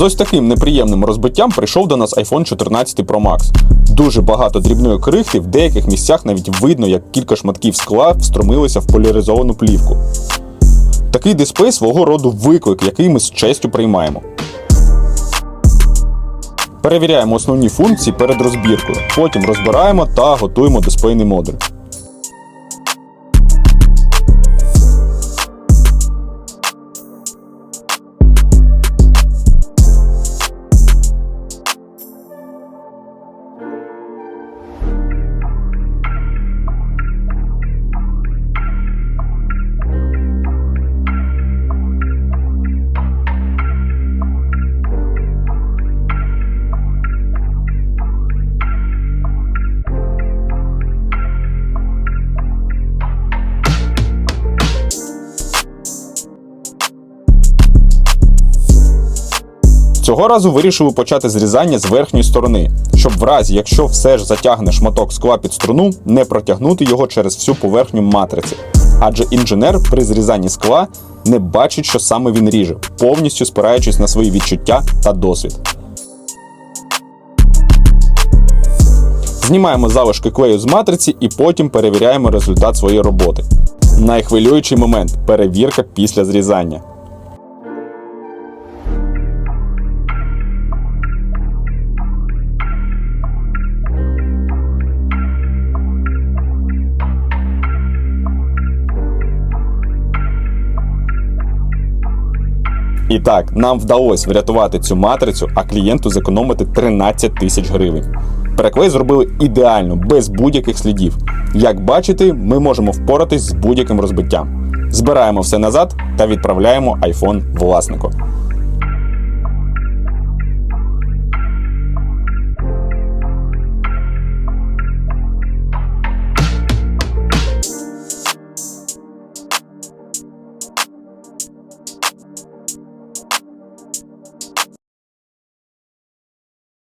З ось таким неприємним розбиттям прийшов до нас iPhone 14 Pro Max. Дуже багато дрібної крихти, в деяких місцях навіть видно, як кілька шматків скла встромилися в поляризовану плівку. Такий дисплей свого роду виклик, який ми з честю приймаємо. Перевіряємо основні функції перед розбіркою, потім розбираємо та готуємо дисплейний модуль. Цього разу вирішили почати зрізання з верхньої сторони, щоб в разі, якщо все ж затягне шматок скла під струну, не протягнути його через всю поверхню матриці. Адже інженер при зрізанні скла не бачить, що саме він ріже, повністю спираючись на свої відчуття та досвід. Знімаємо залишки клею з матриці і потім перевіряємо результат своєї роботи. Найхвилюючий момент перевірка після зрізання. І так, нам вдалося врятувати цю матрицю, а клієнту зекономити 13 тисяч гривень. Переклей зробили ідеально, без будь-яких слідів. Як бачите, ми можемо впоратись з будь-яким розбиттям. Збираємо все назад та відправляємо iPhone власнику.